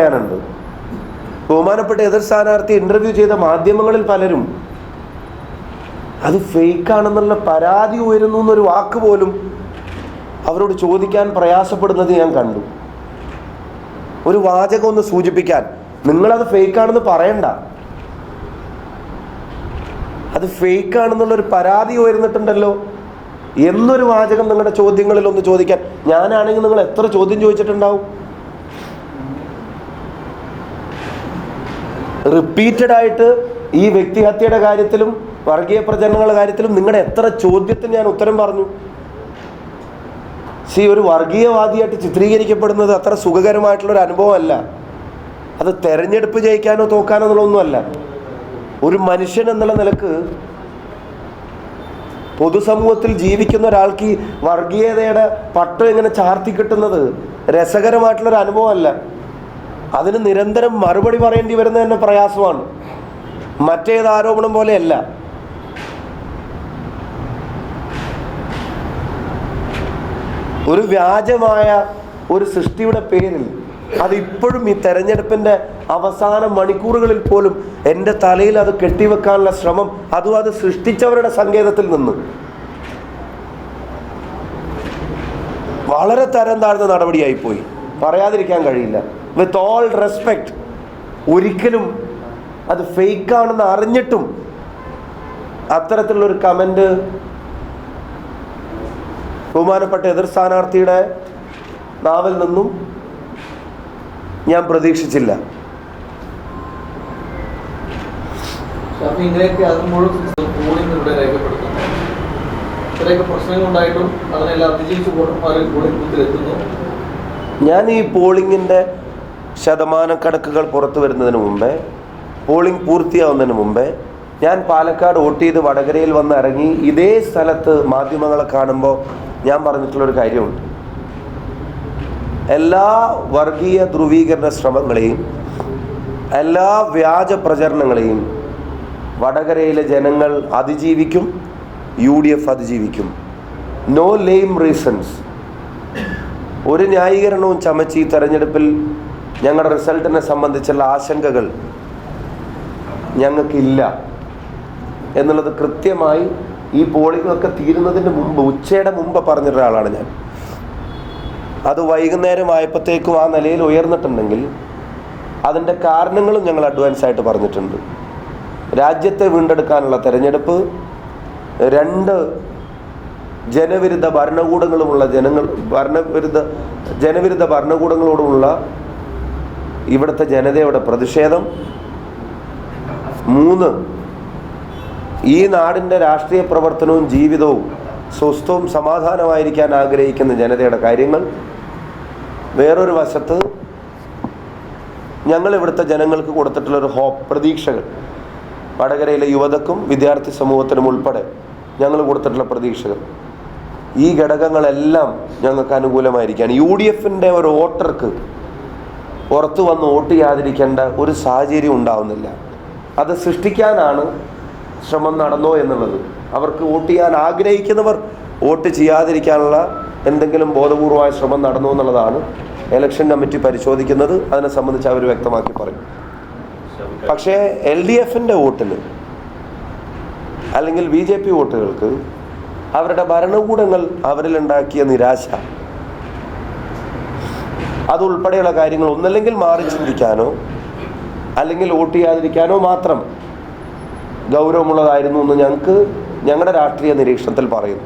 പറയാനുണ്ട് ബഹുമാനപ്പെട്ട എതിർ സ്ഥാനാർത്ഥി ഇന്റർവ്യൂ ചെയ്ത മാധ്യമങ്ങളിൽ പലരും അത് ഫേക്ക് ആണെന്നുള്ള പരാതി ഉയരുന്നു എന്നൊരു വാക്ക് പോലും അവരോട് ചോദിക്കാൻ പ്രയാസപ്പെടുന്നത് ഞാൻ കണ്ടു. ഒരു വാചകം ഒന്ന് സൂചിപ്പിക്കാൻ നിങ്ങളത് ഫേക്ക് ആണെന്ന് പറയണ്ട. അത് ഫേക്ക് ആണെന്നുള്ള ഒരു പരാതി ഉയർന്നിട്ടുണ്ടല്ലോ എന്നൊരു വാചകം നിങ്ങളുടെ ചോദ്യങ്ങളിൽ ഒന്ന് ചോദിക്കാൻ. ഞാനാണെങ്കിൽ നിങ്ങൾ എത്ര ചോദ്യം ചോദിച്ചിട്ടുണ്ടാവും? റിപ്പീറ്റഡ് ആയിട്ട് ഈ വ്യക്തിഹത്യയുടെ കാര്യത്തിലും വർഗീയ പ്രചരണങ്ങളുടെ കാര്യത്തിലും നിങ്ങളുടെ എത്ര ചോദ്യത്തിന് ഞാൻ ഉത്തരം പറഞ്ഞു? സി ഒരു വർഗീയവാദിയായിട്ട് ചിത്രീകരിക്കപ്പെടുന്നത് അത്ര സുഖകരമായിട്ടുള്ള ഒരു അനുഭവമല്ല. അത് തെരഞ്ഞെടുപ്പ് ജയിക്കാനോ തോക്കാനോ എന്നുള്ളതൊന്നുമല്ല. ഒരു മനുഷ്യൻ എന്നുള്ള നിലയ്ക്ക് പൊതുസമൂഹത്തിൽ ജീവിക്കുന്ന ഒരാൾക്ക് ഈ വർഗീയതയുടെ പട്ടം ഇങ്ങനെ ചാർത്തി കിട്ടുന്നത് രസകരമായിട്ടുള്ളൊരു അനുഭവമല്ല. അതിന് നിരന്തരം മറുപടി പറയേണ്ടി വരുന്നത് തന്നെ പ്രയാസമാണ്. മറ്റേത് ആരോപണം പോലെയല്ല. ഒരു വ്യാജമായ ഒരു സൃഷ്ടിയുടെ പേരിൽ അതിപ്പോഴും ഈ തെരഞ്ഞെടുപ്പിന്റെ അവസാന മണിക്കൂറുകളിൽ പോലും എന്റെ തലയിൽ അത് കെട്ടിവെക്കാനുള്ള ശ്രമം അതും അത് സൃഷ്ടിച്ചവരുടെ സങ്കേതത്തിൽ നിന്ന്. വളരെ തരം താഴ്ന്ന നടപടിയായിപ്പോയി. പറയാതിരിക്കാൻ കഴിയില്ല. വിത്ത് ഓൾ റെസ്പെക്ട് ഒരിക്കലും അത് ഫേക്ക് ആണെന്ന് അറിഞ്ഞിട്ടും അത്തരത്തിലുള്ളൊരു കമന്റ് ബഹുമാനപ്പെട്ട എതിർ സ്ഥാനാർത്ഥിയുടെ നാവിൽ നിന്നും ഞാൻ പ്രതീക്ഷിച്ചില്ല. ഞാൻ ഈ പോളിങ്ങിന്റെ ശതമാന കണക്കുകൾ പുറത്തു വരുന്നതിന് മുമ്പേ പോളിംഗ് പൂർത്തിയാവുന്നതിന് മുമ്പേ ഞാൻ പാലക്കാട് വോട്ട് ചെയ്ത് വടകരയിൽ വന്ന് ഇറങ്ങി ഇതേ സ്ഥലത്ത് മാധ്യമങ്ങളെ കാണുമ്പോൾ ഞാൻ പറഞ്ഞിട്ടുള്ളൊരു കാര്യമുണ്ട്. എല്ലാ വർഗീയ ധ്രുവീകരണ ശ്രമങ്ങളെയും എല്ലാ വ്യാജ പ്രചരണങ്ങളെയും വടകരയിലെ ജനങ്ങൾ അതിജീവിക്കും യു ഡി എഫ് അതിജീവിക്കും. നോ ലെയിം റീസൺസ് ഒരു ന്യായീകരണവും ചമച്ച് ഈ തെരഞ്ഞെടുപ്പിൽ ഞങ്ങളുടെ റിസൾട്ടിനെ സംബന്ധിച്ചുള്ള ആശങ്കകൾ ഞങ്ങൾക്കില്ല എന്നുള്ളത് കൃത്യമായി ഈ ഒക്കെ തീരുന്നതിന് മുമ്പ് ഉച്ചയുടെ മുമ്പ് പറഞ്ഞൊരാളാണ് ഞാൻ. അത് വൈകുന്നേരം ആയപ്പോഴത്തേക്കും ആ നിലയിൽ ഉയർന്നിട്ടുണ്ടെങ്കിൽ അതിന്റെ കാരണങ്ങളും ഞങ്ങൾ അഡ്വാൻസ് ആയിട്ട് പറഞ്ഞിട്ടുണ്ട്. രാജ്യത്തെ വീണ്ടെടുക്കാനുള്ള തെരഞ്ഞെടുപ്പ് രണ്ട് ജനവിരുദ്ധ ഭരണകൂടങ്ങളുമുള്ള ജനങ്ങൾ ഭരണവിരുദ്ധ ജനവിരുദ്ധ ഭരണകൂടങ്ങളോടുമുള്ള ഇവിടുത്തെ ജനതയുടെ പ്രതിഷേധം. മൂന്ന് ഈ നാടിന്റെ രാഷ്ട്രീയ പ്രവർത്തനവും ജീവിതവും സ്വസ്ഥവും സമാധാനമായിരിക്കാൻ ആഗ്രഹിക്കുന്ന ജനതയുടെ കാര്യങ്ങൾ. വേറൊരു വശത്ത് ഞങ്ങൾ ഇവിടുത്തെ ജനങ്ങൾക്ക് കൊടുത്തിട്ടുള്ളൊരു ഹോപ്പ് പ്രതീക്ഷകൾ. വടകരയിലെ യുവതക്കും വിദ്യാർത്ഥി സമൂഹത്തിനും ഉൾപ്പെടെ ഞങ്ങൾ കൊടുത്തിട്ടുള്ള പ്രതീക്ഷകൾ. ഈ ഘടകങ്ങളെല്ലാം ഞങ്ങൾക്ക് അനുകൂലമായിരിക്കുകയാണ്. യു ഡി എഫിന്റെ ഒരു വോട്ടർക്ക് പുറത്തു വന്ന് വോട്ട് ചെയ്യാതിരിക്കേണ്ട ഒരു സാഹചര്യം ഉണ്ടാവുന്നില്ല. അത് സൃഷ്ടിക്കാനാണ് ശ്രമം നടന്നോ എന്നുള്ളത്. അവർക്ക് വോട്ട് ചെയ്യാൻ ആഗ്രഹിക്കുന്നവർ വോട്ട് ചെയ്യാതിരിക്കാനുള്ള എന്തെങ്കിലും ബോധപൂർവമായ ശ്രമം നടന്നു എന്നുള്ളതാണ് ഇലക്ഷൻ കമ്മിറ്റി പരിശോധിക്കുന്നത്. അതിനെ സംബന്ധിച്ച് അവർ വ്യക്തമാക്കി പറയും. പക്ഷേ എൽ ഡി എഫിന്റെ വോട്ടിന് അല്ലെങ്കിൽ ബി ജെ പി വോട്ടുകൾക്ക് അവരുടെ ഭരണകൂടങ്ങൾ അവരിലുണ്ടാക്കിയ നിരാശ അതുൾപ്പെടെയുള്ള കാര്യങ്ങൾ ഒന്നല്ലെങ്കിൽ മാറി ചിന്തിക്കാനോ അല്ലെങ്കിൽ വോട്ട് ചെയ്യാതിരിക്കാനോ മാത്രം ഗൗരവമുള്ളതായിരുന്നു എന്ന് ഞങ്ങൾക്ക് ഞങ്ങളുടെ രാഷ്ട്രീയ നിരീക്ഷണത്തിൽ പറയുന്നു.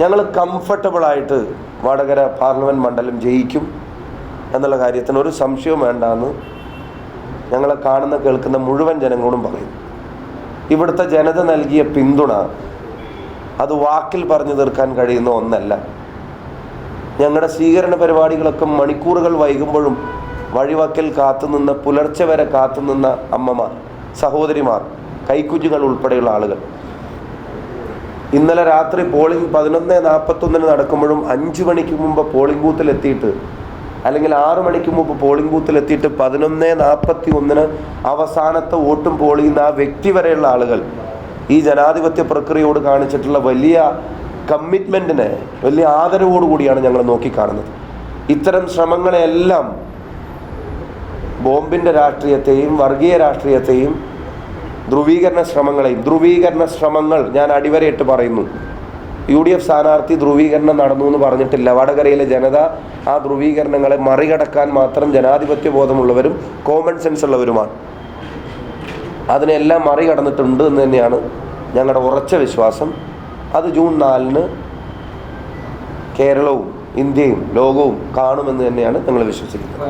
ഞങ്ങൾ കംഫർട്ടബിളായിട്ട് വടകര പാർലമെന്റ് മണ്ഡലം ജയിക്കും എന്നുള്ള കാര്യത്തിന് ഒരു സംശയവും വേണ്ടാന്ന് ഞങ്ങളെ കാണുന്ന കേൾക്കുന്ന മുഴുവൻ ജനങ്ങളോടും പറയും ഇവിടുത്തെ ജനത നൽകിയ പിന്തുണ അത് വാക്കിൽ പറഞ്ഞു തീർക്കാൻ കഴിയുന്ന ഒന്നല്ല. ഞങ്ങളുടെ സ്വീകരണ പരിപാടികളൊക്കെ മണിക്കൂറുകൾ വൈകുമ്പോഴും വഴിവക്കൽ കാത്തുനിന്ന പുലർച്ചെ വരെ കാത്തുനിന്ന അമ്മമാർ സഹോദരിമാർ കൈക്കുഞ്ഞുങ്ങൾ ഉൾപ്പെടെയുള്ള ആളുകൾ. ഇന്നലെ രാത്രി പോളിംഗ് പതിനൊന്ന് നാൽപ്പത്തൊന്നിന് നടക്കുമ്പോഴും അഞ്ച് മണിക്ക് മുമ്പ് പോളിംഗ് ബൂത്തിൽ എത്തിയിട്ട് അല്ലെങ്കിൽ ആറു മണിക്ക് മുമ്പ് പോളിംഗ് ബൂത്തിൽ എത്തിയിട്ട് പതിനൊന്ന് നാൽപ്പത്തി ഒന്നിന് അവസാനത്തെ വോട്ടും പോളിയുന്ന ആ വ്യക്തി വരെയുള്ള ആളുകൾ ഈ ജനാധിപത്യ പ്രക്രിയയോട് കാണിച്ചിട്ടുള്ള വലിയ കമ്മിറ്റ്മെന്റിനെ വലിയ ആദരവോടുകൂടിയാണ് ഞങ്ങൾ നോക്കിക്കാണുന്നത്. ഇത്തരം ശ്രമങ്ങളെയെല്ലാം ബോംബിന്റെ രാഷ്ട്രീയത്തെയും വർഗീയ രാഷ്ട്രീയത്തെയും ധ്രുവീകരണ ശ്രമങ്ങളെയും ധ്രുവീകരണ ശ്രമങ്ങൾ ഞാൻ അടിവരയിട്ട് പറയുന്നു. യു ഡി എഫ് സ്ഥാനാർത്ഥി ധ്രുവീകരണം നടന്നു എന്ന് പറഞ്ഞിട്ടില്ല. വടകരയിലെ ജനത ആ ധ്രുവീകരണങ്ങളെ മറികടക്കാൻ മാത്രം ജനാധിപത്യ ബോധമുള്ളവരും കോമൺ സെൻസ് ഉള്ളവരുമാണ്. അതിനെല്ലാം മറികടന്നിട്ടുണ്ട് എന്ന് തന്നെയാണ് ഞങ്ങളുടെ ഉറച്ച വിശ്വാസം. അത് ജൂൺ നാലിന് കേരളവും ഇന്ത്യയും ലോകവും കാണുമെന്ന് തന്നെയാണ് ഞങ്ങൾ വിശ്വസിക്കുന്നത്.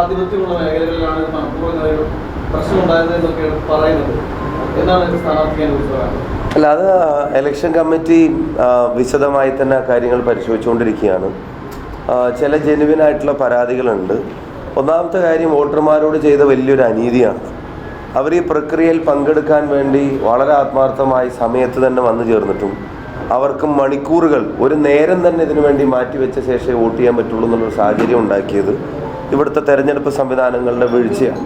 ആധിപത്യമുള്ള മേഖലകളിലാണ് മനഃപൂർവം പ്രശ്നം ഉണ്ടായത് എന്നൊക്കെയാണ് പറയുന്നത്. അല്ല അത് എലക്ഷൻ കമ്മിറ്റി വിശദമായി തന്നെ കാര്യങ്ങൾ പരിശോധിച്ചുകൊണ്ടിരിക്കുകയാണ്. ചില ജെനുവിൻ ആയിട്ടുള്ള പരാതികളുണ്ട്. ഒന്നാമത്തെ കാര്യം വോട്ടർമാരോട് ചെയ്ത വലിയൊരു അനീതിയാണ്. അവർ ഈ പ്രക്രിയയിൽ പങ്കെടുക്കാൻ വേണ്ടി വളരെ ആത്മാർത്ഥമായി സമയത്ത് തന്നെ വന്നു ചേർന്നിട്ടും അവർക്ക് മണിക്കൂറുകൾ ഒരു നേരം തന്നെ ഇതിനു വേണ്ടി മാറ്റിവെച്ച ശേഷമേ വോട്ട് ചെയ്യാൻ പറ്റുള്ളൂ എന്നുള്ളൊരു സാഹചര്യം ഉണ്ടാക്കിയത് ഇവിടുത്തെ തെരഞ്ഞെടുപ്പ് സംവിധാനങ്ങളുടെ വീഴ്ചയാണ്.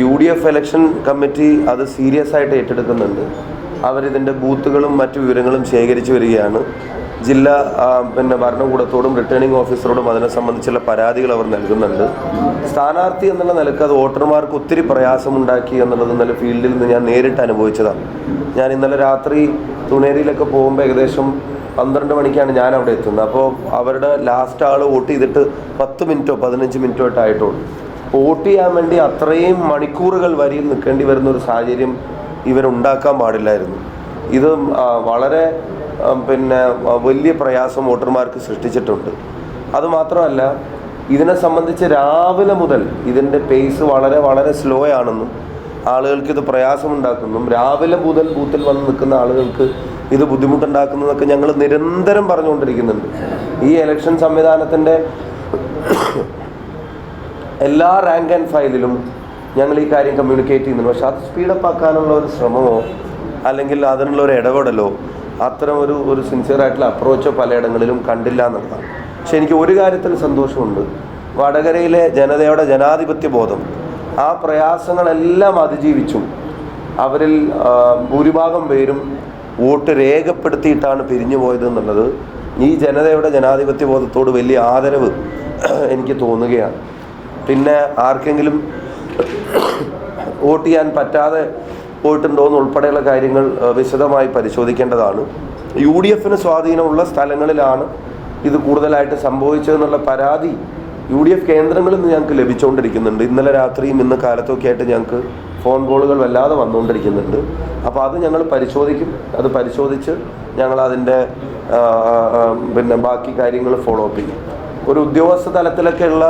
U D F election committee അത് സീരിയസ് ആയിട്ട് ഏറ്റെടുക്കുന്നുണ്ട്. അവരിതിന്റെ ബൂത്തുകളും മറ്റു വിവരങ്ങളും ശേഖരിച്ചു വരികയാണ്. ജില്ലാ പിന്നെ ഭരണകൂടത്തോടും റിട്ടേണിംഗ് ഓഫീസറോടും അതിനെ സംബന്ധിച്ചുള്ള പരാതികൾ അവർ നൽകുന്നുണ്ട്. സ്ഥാനാർത്ഥി എന്നുള്ള നിലയ്ക്ക് അത് വോട്ടർമാർക്ക് ഒത്തിരി പ്രയാസമുണ്ടാക്കി എന്നുള്ളത് ഇന്നലെ ഫീൽഡിൽ നിന്ന് ഞാൻ നേരിട്ട് അനുഭവിച്ചതാണ്. ഞാൻ ഇന്നലെ രാത്രി തുണേരിയിലൊക്കെ പോകുമ്പോൾ ഏകദേശം പന്ത്രണ്ട് മണിക്കാണ് ഞാൻ അവിടെ എത്തുന്നത്. അപ്പോൾ അവരുടെ ലാസ്റ്റ് ആൾ വോട്ട് ചെയ്തിട്ട് പത്ത് മിനിറ്റോ പതിനഞ്ച് മിനിറ്റോ ആയിട്ടായിട്ടുള്ളൂ വോട്ട് ചെയ്യാൻ വേണ്ടി അത്രയും മണിക്കൂറുകൾ വരിയിൽ നിൽക്കേണ്ടി വരുന്ന ഒരു സാഹചര്യം ഇവരുണ്ടാക്കാൻ പാടില്ലായിരുന്നു. ഇത് വളരെ പിന്നെ വലിയ പ്രയാസം വോട്ടർമാർക്ക് സൃഷ്ടിച്ചിട്ടുണ്ട്. അതുമാത്രമല്ല ഇതിനെ സംബന്ധിച്ച് രാവിലെ മുതൽ ഇതിന്റെ പേസ് വളരെ വളരെ സ്ലോ ആണെന്നും ആളുകൾക്ക് ഇത് പ്രയാസമുണ്ടാക്കുന്നും രാവിലെ മുതൽ ബൂത്തിൽ വന്ന് നിൽക്കുന്ന ആളുകൾക്ക് ഇത് ബുദ്ധിമുട്ടുണ്ടാക്കുന്നതൊക്കെ ഞങ്ങൾ നിരന്തരം പറഞ്ഞുകൊണ്ടിരിക്കുന്നുണ്ട്. ഈ ഇലക്ഷൻ സംവിധാനത്തിന്റെ എല്ലാ റാങ്ക് ആൻഡ് ഫയലിലും ഞങ്ങൾ ഈ കാര്യം കമ്മ്യൂണിക്കേറ്റ് ചെയ്യുന്നുണ്ട്. പക്ഷെ അത് സ്പീഡപ്പ് ആക്കാനുള്ള ഒരു ശ്രമമോ അല്ലെങ്കിൽ അതിനുള്ള ഒരു ഇടപെടലോ അത്തരം ഒരു ഒരു സിൻസിയർ ആയിട്ടുള്ള അപ്രോച്ചോ പലയിടങ്ങളിലും കണ്ടില്ല എന്നുള്ളതാണ്. പക്ഷെ എനിക്ക് ഒരു കാര്യത്തിൽ സന്തോഷമുണ്ട്. വടകരയിലെ ജനതയുടെ ജനാധിപത്യ ബോധം. ആ പ്രയാസങ്ങളെല്ലാം അതിജീവിച്ചും അവരിൽ ഭൂരിഭാഗം പേരും വോട്ട് രേഖപ്പെടുത്തിയിട്ടാണ് പിരിഞ്ഞു പോയത് എന്നുള്ളത് ഈ ജനതയുടെ ജനാധിപത്യ ബോധത്തോട് വലിയ ആദരവ് എനിക്ക് തോന്നുകയാണ്. പിന്നെ ആർക്കെങ്കിലും വോട്ട് ചെയ്യാൻ പറ്റാതെ പോയിട്ടുണ്ടോ എന്ന് ഉൾപ്പെടെയുള്ള കാര്യങ്ങൾ വിശദമായി പരിശോധിക്കേണ്ടതാണ്. യു ഡി എഫിന് സ്വാധീനമുള്ള സ്ഥലങ്ങളിലാണ് ഇത് കൂടുതലായിട്ട് സംഭവിച്ചതെന്നുള്ള പരാതി യു ഡി എഫ് കേന്ദ്രങ്ങളിൽ നിന്ന് ഞങ്ങൾക്ക് ലഭിച്ചുകൊണ്ടിരിക്കുന്നുണ്ട് ഇന്നലെ രാത്രിയും ഇന്ന് കാലത്തൊക്കെ ആയിട്ട് ഞങ്ങൾക്ക് ഫോൺ കോളുകൾ വല്ലാതെ വന്നുകൊണ്ടിരിക്കുന്നുണ്ട് അപ്പോൾ അത് ഞങ്ങൾ പരിശോധിക്കും. അത് പരിശോധിച്ച് ഞങ്ങൾ അതിന്റെ പിന്നെ ബാക്കി കാര്യങ്ങൾ ഫോളോ അപ്പ് ചെയ്യും. ഒരു ഉദ്യോഗസ്ഥ തലത്തിലൊക്കെയുള്ള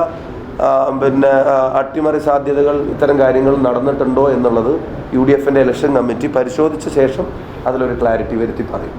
പിന്നെ അട്ടിമറി സാധ്യതകൾ ഇത്തരം കാര്യങ്ങൾ നടന്നിട്ടുണ്ടോ എന്നുള്ളത് യു ഡി എഫിന്റെ ഇലക്ഷൻ കമ്മിറ്റി പരിശോധിച്ച ശേഷം അതിലൊരു ക്ലാരിറ്റി വരുത്തി പറയും.